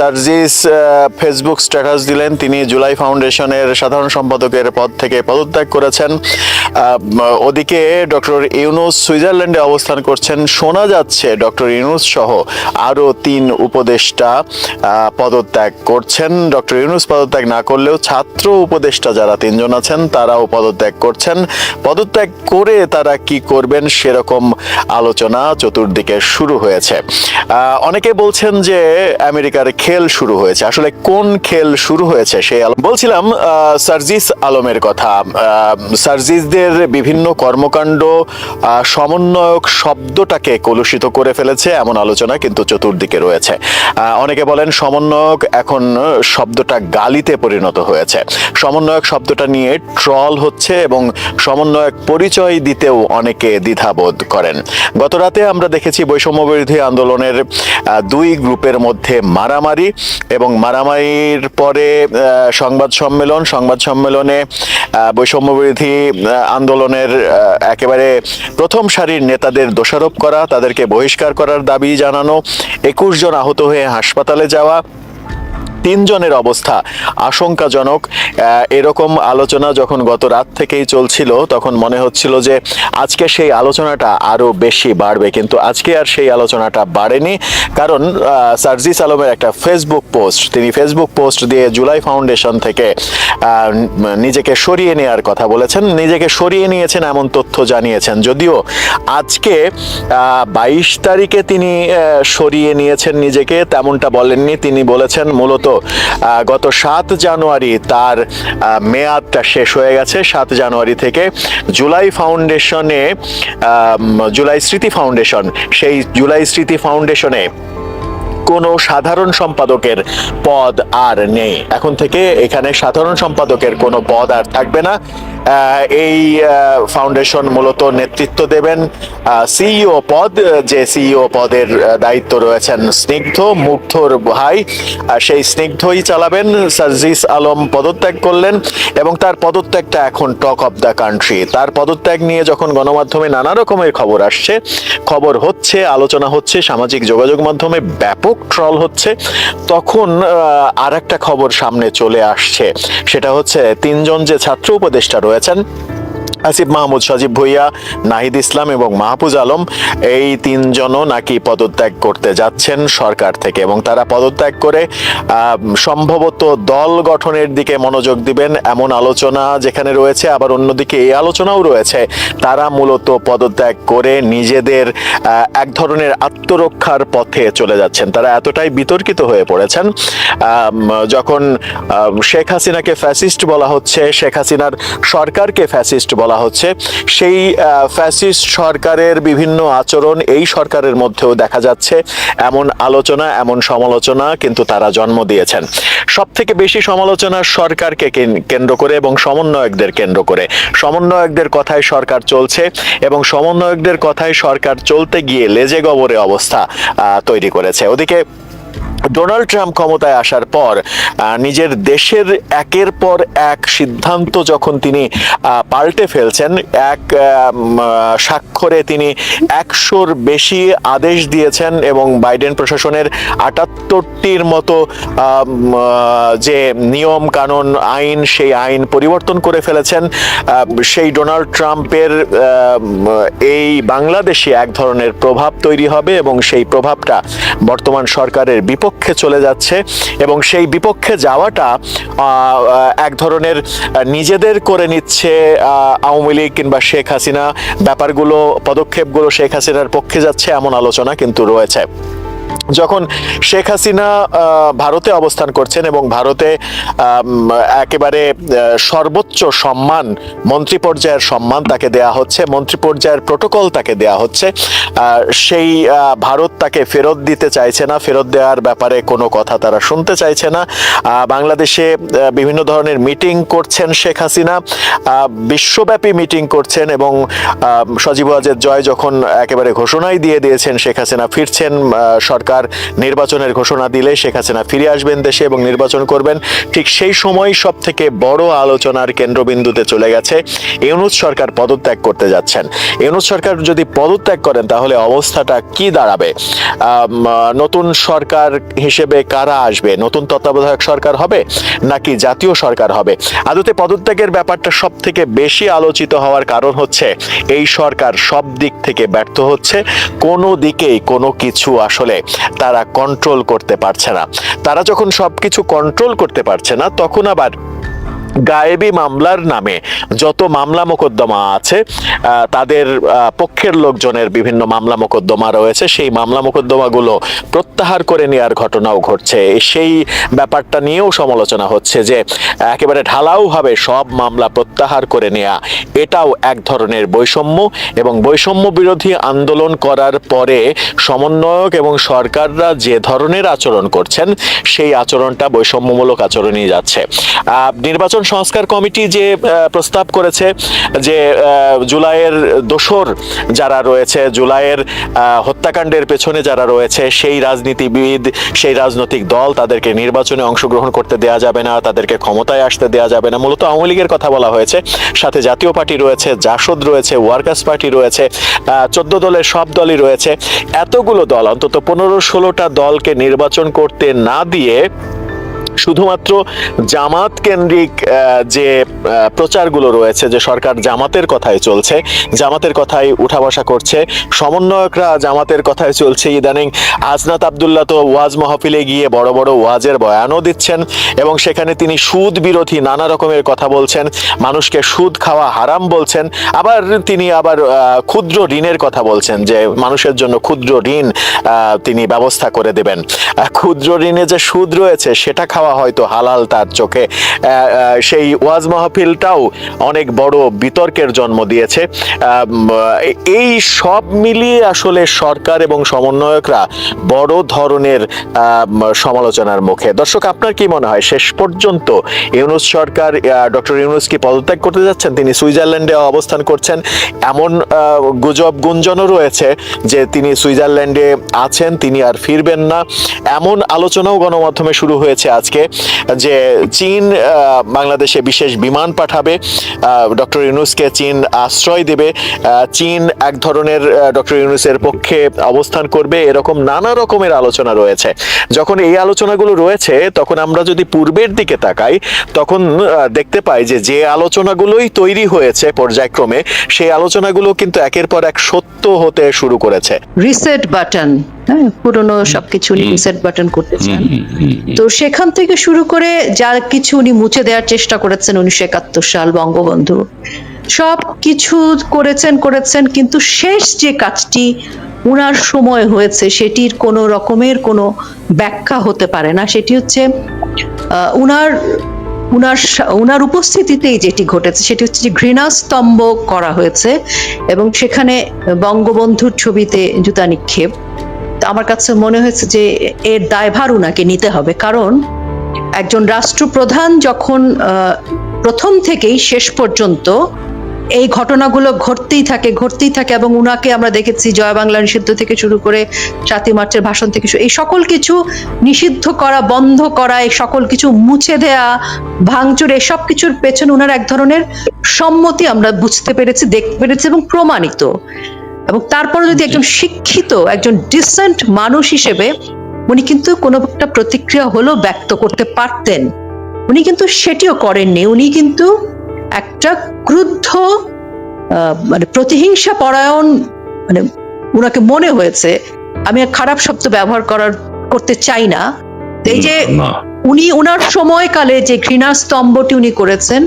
তারজিস Facebook status দিলেন। তিনি জুলাই ফাউন্ডেশনের সাধারণ সম্পাদকের পদ থেকে পদত্যাগ করেছেন। ওদিকে ডক্টর ইউনুস সুইজারল্যান্ডে অবস্থান করছেন। শোনা যাচ্ছে ডক্টর ইউনুস সহ আরও তিন উপদেষ্টা পদত্যাগ করছেন। ডক্টর ইউনুস পদত্যাগ না করলেও ছাত্র উপদেষ্টা যারা তিনজন আছেন, তারাও পদত্যাগ করছেন। পদত্যাগ করে তারা কি করবেন সেরকম আলোচনা চতুর্দিকে শুরু হয়েছে। অনেকে বলছেন যে আমেরিকার খেল শুরু হয়েছে। আসলে কোন খেল শুরু হয়েছে সেই বলছিলাম সার্জিস আলমের কথা। সার্জিসদের বিভিন্ন কর্মকাণ্ড সমন্বয়ক শব্দটাকে কলুষিত করে ফেলেছে এমন আলোচনা কিন্তু চতুর্দিকে রয়েছে। অনেকে বলেন সমন্বয়ক এখন শব্দটা গালিতে পরিণত হয়েছে। সমন্বয়ক শব্দটা নিয়ে ট্রল হচ্ছে এবং সমন্বয়ক পরিচয় দিতেও অনেকে দ্বিধাবোধ করেন। গত রাতে আমরা দেখেছি বৈষম্য বিরোধী আন্দোলনের দুই গ্রুপের মধ্যে মারামারি এবং মারামারির পরে সংবাদ সম্মেলন, সংবাদ সম্মেলনে বৈষম্যবিরোধী বৈষম্য বিরোধী আন্দোলনের একেবারে প্রথম সারির নেতাদের দোষারোপ করা, তাদেরকে বহিষ্কার করার দাবি জানানো, একুশ জন আহত হয়ে হাসপাতালে যাওয়া তিনজনের অবস্থা আশঙ্কাজনক। এরকম আলোচনা যখন গত রাত থেকেই চলছিল, তখন মনে হচ্ছিল যে আজকে সেই আলোচনাটা আরও বেশি বাড়বে। কিন্তু আজকে আর সেই আলোচনাটা বাড়েনি। কারণ সার্জিস আলমের একটা ফেসবুক পোস্ট, তিনি ফেসবুক পোস্ট দিয়ে জুলাই ফাউন্ডেশন থেকে নিজেকে সরিয়ে নেওয়ার কথা বলেছেন। নিজেকে সরিয়ে নিয়েছেন এমন তথ্য জানিয়েছেন। যদিও আজকে বাইশ তারিখে তিনি সরিয়ে নিয়েছেন নিজেকে, তেমনটা বলেননি। তিনি বলেছেন মূলত গত সাত জানুয়ারি তার মেয়াদটা শেষ হয়ে গেছে। সাত জানুয়ারি থেকে জুলাই ফাউন্ডেশনে জুলাই স্মৃতি ফাউন্ডেশন, সেই জুলাই স্মৃতি ফাউন্ডেশনে কোনো সাধারণ সম্পাদকের পদ আর নেই। এখন থেকে এখানে সাধারণ সম্পাদকের কোনো পদ আর থাকবে না। এই ফাউন্ডেশন মূলত নেতৃত্ব দেবেন। সিইও পদ, যে সিইও পদের দায়িত্ব রয়েছেন স্নিগ্ধ, মুগ্ধর ভাই সেই স্নিগ্ধই চালাবেন সার্জিস আলম পদত্যাগ করলেন, এবং তার পদত্যাগটা এখন টক অফ দ্য কান্ট্রি। তার পদত্যাগ নিয়ে যখন গণমাধ্যমে নানা রকমের খবর আসছে, খবর হচ্ছে, আলোচনা হচ্ছে, সামাজিক যোগাযোগ মাধ্যমে ব্যাপক ট্রল হচ্ছে, তখন আর একটা খবর সামনে চলে আসছে। সেটা হচ্ছে, তিনজন যে ছাত্র উপদেষ্টা রয়েছেন আসিফ মাহমুদ, সজীব ভুইয়া, নাহিদ ইসলাম এবং মাহফুজ আলম এই তিনজনও নাকি পদত্যাগ করতে যাচ্ছেন সরকার থেকে এবং তারা পদত্যাগ করে সম্ভবত দল গঠনের দিকে মনোযোগ দিবেন এমন আলোচনা যেখানে রয়েছে। আবার অন্যদিকে এই আলোচনাও রয়েছে, তারা মূলত পদত্যাগ করে নিজেদের এক ধরনের আত্মরক্ষার পথে চলে যাচ্ছেন। তারা এতটাই বিতর্কিত হয়ে পড়েছেন যখন শেখ হাসিনাকে ফ্যাসিস্ট বলা হচ্ছে, শেখ হাসিনার সরকারকে ফ্যাসিস্ট বলা হচ্ছে, সেই ফ্যাসিস্ট সরকারের বিভিন্ন আচরণ এই সরকারের মধ্যেও দেখা যাচ্ছে। এমন আলোচনা, এমন সমালোচনা কিন্তু তারা জন্ম দিয়েছেন। সব থেকে বেশি সমালোচনা সরকারকে কেন- কেন্দ্র করে এবং সমন্বয়কদের কেন্দ্র করে। সমন্বয়কদের কথায় সরকার চলছে এবং সমন্বয়কদের কথায় সরকার চলতে গিয়ে লেজে গবরে অবস্থা তৈরি করেছে। ওদিকে ডোনাল্ড ট্রাম্প ক্ষমতায় আসার পর নিজের দেশের একের পর এক সিদ্ধান্ত যখন তিনি পাল্টে ফেলছেন, এক স্বাক্ষরে তিনি একশোর বেশি আদেশ দিয়েছেন এবং বাইডেন প্রশাসনের আটাত্তরটির মতো যে নিয়ম কানুন, আইন, সেই আইন পরিবর্তন করে ফেলেছেন। সেই ডোনাল্ড ট্রাম্পের এই বাংলাদেশে এক ধরনের প্রভাব তৈরি হবে এবং সেই প্রভাবটা বর্তমান সরকারের বিপক্ষে চলে যাচ্ছে এবং সেই বিপক্ষে যাওয়াটা এক ধরনের নিজেদের করে নিচ্ছে আওয়ামী লীগ কিংবা শেখ হাসিনা। ব্যাপারগুলো, পদক্ষেপগুলো শেখ হাসিনার পক্ষে যাচ্ছে এমন আলোচনা কিন্তু রয়েছে। যখন শেখ হাসিনা ভারতে অবস্থান করছেন এবং ভারতে একেবারে সর্বোচ্চ সম্মান, মন্ত্রী পর্যায়ের সম্মান তাকে দেয়া হচ্ছে, মন্ত্রী পর্যায়ের প্রোটোকল তাকে দেয়া হচ্ছে সেই ভারত তাকে ফেরত দিতে চাইছে না, ফেরত দেওয়ার ব্যাপারে কোনো কথা তারা শুনতে চাইছে না। বাংলাদেশে বিভিন্ন ধরনের মিটিং করছেন শেখ হাসিনা বিশ্বব্যাপী মিটিং করছেন এবং সজীব ওয়াজেদ জয় যখন একেবারে ঘোষণাই দিয়ে দিয়েছেন শেখ হাসিনা, ফিরছেন সরকার সরকার নির্বাচনের ঘোষণা দিলে শেখ হাসিনা ফিরে আসবেন দেশে এবং নির্বাচন করবেন। ঠিক সেই সময় সব থেকে বড় আলোচনার কেন্দ্রবিন্দুতে চলে গেছে ইউনুস সরকার পদত্যাগ করতে যাচ্ছেন। ইউনুস সরকার যদি পদত্যাগ করেন তাহলে অবস্থাটা কি দাঁড়াবে? নতুন সরকার হিসেবে কারা আসবে? নতুন তত্ত্বাবধায়ক সরকার হবে নাকি জাতীয় সরকার হবে? আদতে পদত্যাগের ব্যাপারটা সব থেকে বেশি আলোচিত হওয়ার কারণ হচ্ছে এই সরকার সব দিক থেকে ব্যর্থ হচ্ছে। কোনো দিকেই কোনো কিছু আসলে তারা কন্ট্রোল করতে পারছে না। তারা যখন সবকিছু কন্ট্রোল করতে পারছে না তখন আবার গায়েবী মামলার নামে যত মামলা মোকদ্দমা আছে তাদের পক্ষের লোকজনের বিভিন্ন মামলা মোকদ্দমা রয়েছে। সেই মামলা মোকদ্দমাগুলো প্রত্যাহার করে নেওয়ার ঘটনাও ঘটছে। সেই ব্যাপারটা নিয়েও সমালোচনা হচ্ছে যে একেবারে ঢালাওভাবে সব মামলা প্রত্যাহার করে নেওয়া এটাও এক ধরনের বৈষম্য এবং বৈষম্য বিরোধী আন্দোলন করার পরে সমন্বয়ক এবং সরকাররা যে ধরনের আচরণ করছেন সেই আচরণটা বৈষম্যমূলক আচরণই যাচ্ছে। আহ, নির্বাচন সংস্কার কমিটি যে প্রস্তাব করেছে যে জুলাইয়ের দোসর যারা রয়েছে, জুলাইয়ের হত্যাকাণ্ডের পেছনে যারা রয়েছে, সেই রাজনীতিবিদ, সেই রাজনৈতিক দল তাদেরকে নির্বাচনে অংশগ্রহণ করতে দেওয়া যাবে না, তাদেরকে ক্ষমতায় আসতে দেওয়া যাবে না। মূলত আওয়ামী লীগের কথা বলা হয়েছে। সাথে জাতীয় পার্টি রয়েছে, জাসদ রয়েছে, ওয়ার্কার্স পার্টি রয়েছে চোদ্দ দলের সব দলই রয়েছে। এতগুলো দল, অন্তত পনেরো ষোলোটা দলকে নির্বাচন করতে না দিয়ে শুধুমাত্র জামাত কেন্দ্রিক যে প্রচারগুলো রয়েছে, যে সরকার জামাতের কথাই চলছে, জামাতের কথাই উঠা বসা করছে, সমন্বয়করা জামাতের কথাই চলছে। ইদানিং আজনাত আবদুল্লাহ তো ওয়াজ মাহফিলে গিয়ে বড় বড় ওয়াজের বয়ানও দিচ্ছেন এবং সেখানে তিনি সুদ বিরোধী নানা রকমের কথা বলছেন, মানুষকে সুদ খাওয়া হারাম বলছেন, আবার তিনি আবার ক্ষুদ্র ঋণের কথা বলছেন, যে মানুষের জন্য ক্ষুদ্র ঋণ তিনি ব্যবস্থা করে দেবেন। ক্ষুদ্র ঋণে যে সুদ রয়েছে, সেটা খাওয়া হয়তো হালাল তার চোখে। সেই ওয়াজ মাহফিলটাও অনেক বড় বিতর্কের জন্ম দিয়েছে। এই সব মিলিয়ে আসলে সরকার এবং সমন্বয়করা বড় ধরনের সমালোচনার মুখে। দর্শক, আপনার কি মনে হয়? শেষ পর্যন্ত ইউনুস সরকার ডক্টর ইউনুস কি পদত্যাগ করতে যাচ্ছেন? তিনি সুইজারল্যান্ডে অবস্থান করছেন। এমন গুজব গুঞ্জনও রয়েছে যে তিনি সুইজারল্যান্ডে আছেন, তিনি আর ফিরবেন না। এমন আলোচনাও গণমাধ্যমে শুরু হয়েছে আজকে। যে চীন বাংলাদেশে বিশেষ বিমান পাঠাবে ডক্টর ইউনুসকে চীন আশ্রয় দেবে চীন এক ধরনের ডক্টর ইউনুসের পক্ষে অবস্থান করবে, এরকম নানা রকমের আলোচনা রয়েছে। যখন এই আলোচনাগুলো রয়েছে, তখন আমরা যদি পূর্বের দিকে তাকাই, তখন দেখতে পাই যে যে আলোচনাগুলোই তৈরি হয়েছে পর্যায়ক্রমে, সেই আলোচনাগুলো কিন্তু একের পর এক সত্য হতে শুরু করেছে। রিসেট বাটন পুরনো সবকিছু রিসেট বাটন করতে চান। তো সেখান থেকে শুরু করে যা কিছু উনি মুছে দেওয়ার চেষ্টা করেছেন উনিশশো একাত্তর সাল বঙ্গবন্ধু। সব কিছু করেছেন করেছেন কিন্তু শেষ যে কাজটি উনার সময় হয়েছে সেটির কোনো রকমের কোনো ব্যাখ্যা হতে পারে না। সেটি হচ্ছে উনার উনার উনার উপস্থিতিতেই যেটি ঘটেছে সেটি হচ্ছে যে ঘৃণাস্তম্ভ করা হয়েছে এবং সেখানে বঙ্গবন্ধুর ছবিতে জুতা নিক্ষেপ। আমার কাছে মনে হয়েছে যে এর দায়ভার উনাকে নিতে হবে। কারণ একজন রাষ্ট্রপ্রধান যখন প্রথম থেকেই শেষ পর্যন্ত এই ঘটনাগুলো ঘটতেই থাকে ঘটতেই থাকে এবং উনাকে আমরা দেখেছি জয় বাংলা নিষিদ্ধ থেকে শুরু করে সাতই মার্চের ভাষণ থেকে এই সকল কিছু নিষিদ্ধ করা, বন্ধ করা, এই সকল কিছু মুছে দেয়া, ভাঙচুর এসব কিছুর পেছনে উনার এক ধরনের সম্মতি আমরা বুঝতে পেরেছি, দেখতে পেরেছি এবং প্রমাণিত। এবং তারপরে যদি একজন শিক্ষিত একজন ডিসেন্ট মানুষ হিসেবে উনি কিন্তু কোনো একটা প্রতিক্রিয়া হলেও ব্যক্ত করতে পারতেন। উনি কিন্তু সেটিও করেননি। উনি কিন্তু একটা ক্রুদ্ধ আহ, মানে প্রতিহিংসা পরায়ণ মানে উনাকে মনে হয়েছে আমি খারাপ শব্দ ব্যবহার করার করতে চাই না। এই যে উনি উনার সময়কালে যে ঘৃণা স্তম্ভটি উনি করেছেন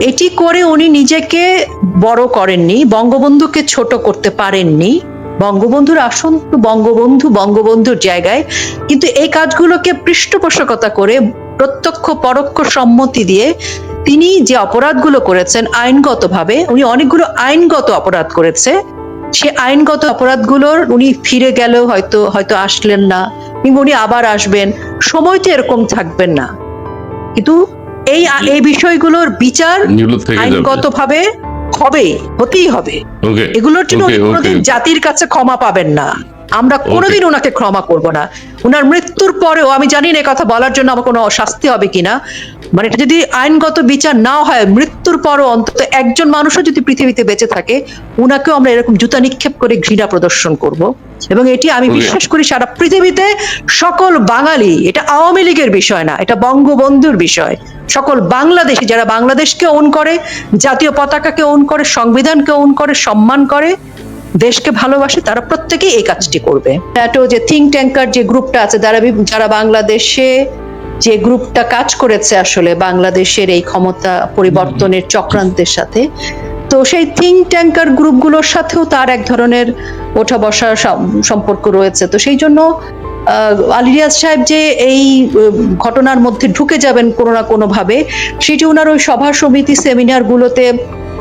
এটি করে উনি নিজেকে বড় করেননি, বঙ্গবন্ধুকে ছোট করতে পারেননি। বঙ্গবন্ধুর আসন বঙ্গবন্ধু, বঙ্গবন্ধুর জায়গায়। কিন্তু এই কাজগুলোকে পৃষ্ঠপোষকতা করে, প্রত্যক্ষ, পরোক্ষ সম্মতি দিয়ে তিনি যে অপরাধগুলো করেছেন আইনগতভাবে, উনি অনেকগুলো আইনগত অপরাধ করেছে। সে আইনগত অপরাধগুলোর উনি ফিরে গেলেও হয়তো হয়তো আসলেন না, কিংবা উনি আবার আসবেন। সময় তো এরকম থাকবেন না। কিন্তু এই এই বিষয়গুলোর বিচার আইনগত ভাবে আইনগতভাবে হবে হতেই হবে। এগুলোর জন্য জাতির কাছে ক্ষমা পাবেন না। আমরা কোনোদিন ওনাকে ক্ষমা করব না। ওনার মৃত্যুর পরেও আমি জানি না কথা বলার জন্য আমার কোনো শাস্তি হবে কিনা। মানে এটা যদি আইনগত বিচার না হয় মৃত্যুর পরও অন্তত একজন মানুষও যদি পৃথিবীতে বেঁচে থাকে ওনাকেও আমরা এরকম জুতা নিক্ষেপ করে ঘৃণা প্রদর্শন করব। এবং এটি আমি বিশ্বাস করি সারা পৃথিবীতে সকল বাঙালি এটা আওয়ামী লীগের বিষয় না এটা বঙ্গবন্ধুর বিষয়। সকল বাংলাদেশি যারা বাংলাদেশকে ওন করে জাতীয় পতাকাকে ওন করে সংবিধানকে ওন করে সম্মান করে দেশকে ভালোবাসে তারা প্রত্যেকেই এই কাজটি করবে। ন্যাটো যে থিঙ্ক ট্যাঙ্কার যে গ্রুপটা আছে যারা যারা বাংলাদেশে যে গ্রুপটা কাজ করেছে আসলে বাংলাদেশের এই ক্ষমতা পরিবর্তনের চক্রান্তের সাথে তো সেই থিঙ্ক ট্যাঙ্কার গ্রুপগুলোর সাথেও তার এক ধরনের ওঠা বসার সম্পর্ক রয়েছে। তো সেই জন্য আহ, আলী সাহেব যে এই ঘটনার মধ্যে ঢুকে যাবেন কোনো না কোনো ভাবে সেটি ওনার ওই সভা সমিতি সেমিনার গুলোতে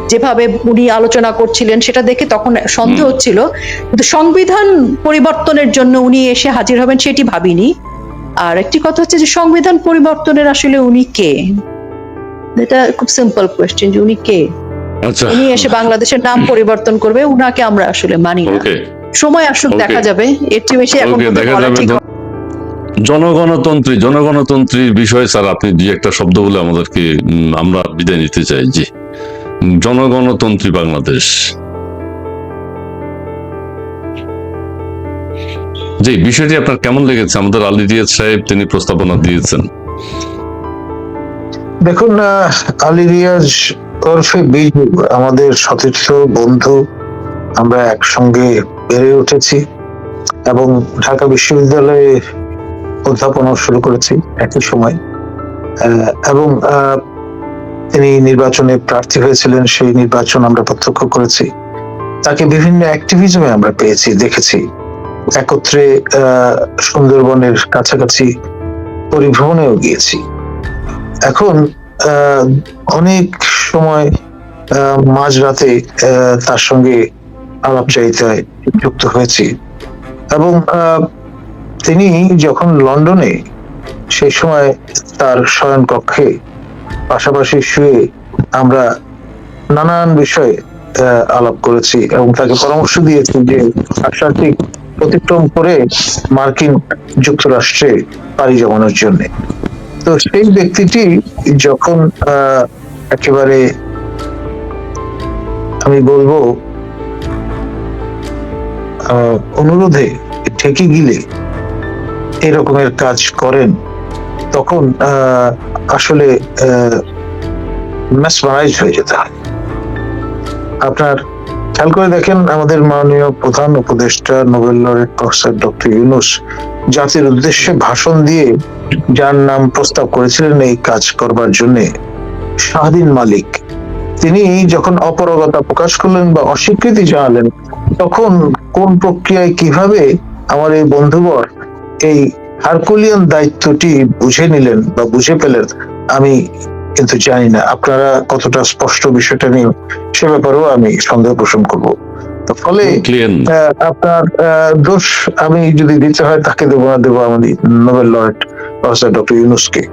যেভাবে উনি আলোচনা করছিলেন সেটা দেখে তখন সন্দেহ হচ্ছিল। কিন্তু সংবিধান পরিবর্তনের জন্য উনি এসে হাজির হবেন সেটি ভাবিনি। আর একটি কথা হচ্ছে যে সংবিধান পরিবর্তনের আসলে উনি কে? এটা খুব সিম্পল কোয়েশ্চেন যে উনি কে? আচ্ছা। উনি এসে বাংলাদেশের নাম পরিবর্তন করবে উনাকে আমরা আসলে মানি না। সময় আসুক দেখা যাবে। এর চেয়ে বেশি এখন দেখা যাবে। জনগণতন্ত্রী জনগণতন্ত্রীর বিষয়ে স্যার আপনি দুই একটা শব্দ বলে আমাদেরকে আমরা বিদায় নিতে চাই। জি। জনগণতন্ত্রী বাংলাদেশ। জি বিষয়টি আপনার কেমন লেগেছে? আমাদের আলী রিয়াজ সাহেব তিনি প্রস্তাবনা দিয়েছেন। দেখুন আহ, আলী রিয়াজ ওরফে বিজু আমাদের সতীর্থ বন্ধু আমরা একসঙ্গে বেড়ে উঠেছি এবং ঢাকা বিশ্ববিদ্যালয়ে অধ্যাপনা শুরু করেছি একই সময়। এবং তিনি নির্বাচনে প্রার্থী হয়েছিলেন, সেই নির্বাচন আমরা প্রত্যক্ষ করেছি। তাকে বিভিন্ন অ্যাক্টিভিজমে আমরা পেয়েছি, দেখেছি। একত্রে সুন্দরবনের কাছাকাছি পরিভ্রমণেও গিয়েছি। এখন অনেক সময় মাঝরাতে তার সঙ্গে আলাপচারিতায় যুক্ত হয়েছি। এবং তিনি যখন লন্ডনে সেই সময় তার শয়ন কক্ষে পাশাপাশি শুয়ে আমরা নানান বিষয়ে আলাপ করেছি এবং তাকে পরামর্শ দিয়েছি যে আটলান্টিক অতিক্রম করে মার্কিন যুক্তরাষ্ট্রে পাড়ি জমানোর জন্য। তো সেই ব্যক্তিটি যখন একেবারে আমি বলব অনুরোধে ঠেকে গিলে এরকমের কাজ করেন, তখন আসলে ম্যাসমারাইজ হয়ে যেতে হয়। আপনার খেয়াল করে দেখেন আমাদের মাননীয় প্রধান উপদেষ্টা Nobel laureate professor doctor Yunus জাতির উদ্দেশ্যে ভাষণ দিয়ে যার নাম প্রস্তাব করেছিলেন এই কাজ করবার জন্য শাহদিন মালিক তিনি যখন অপারগতা প্রকাশ করলেন বা অস্বীকৃতি জানালেন তখন কোন প্রক্রিয়ায় কীভাবে আমার এই বন্ধুবর এই হারকুলিয়ান দায়িত্বটি বুঝে নিলেন বা বুঝে পেলেন আমি কিন্তু জানি না। আপনারা কতটা স্পষ্ট বিষয়টা নিয়ে সে ব্যাপারেও আমি সন্দেহ পোষণ করব। তো ফলে আপনার দোষ আমি যদি দিতে হয় তাকে দেবো না দেবো আমাদের নোবেল লরেট প্রফেসর ডক্টর ইউনুসকে।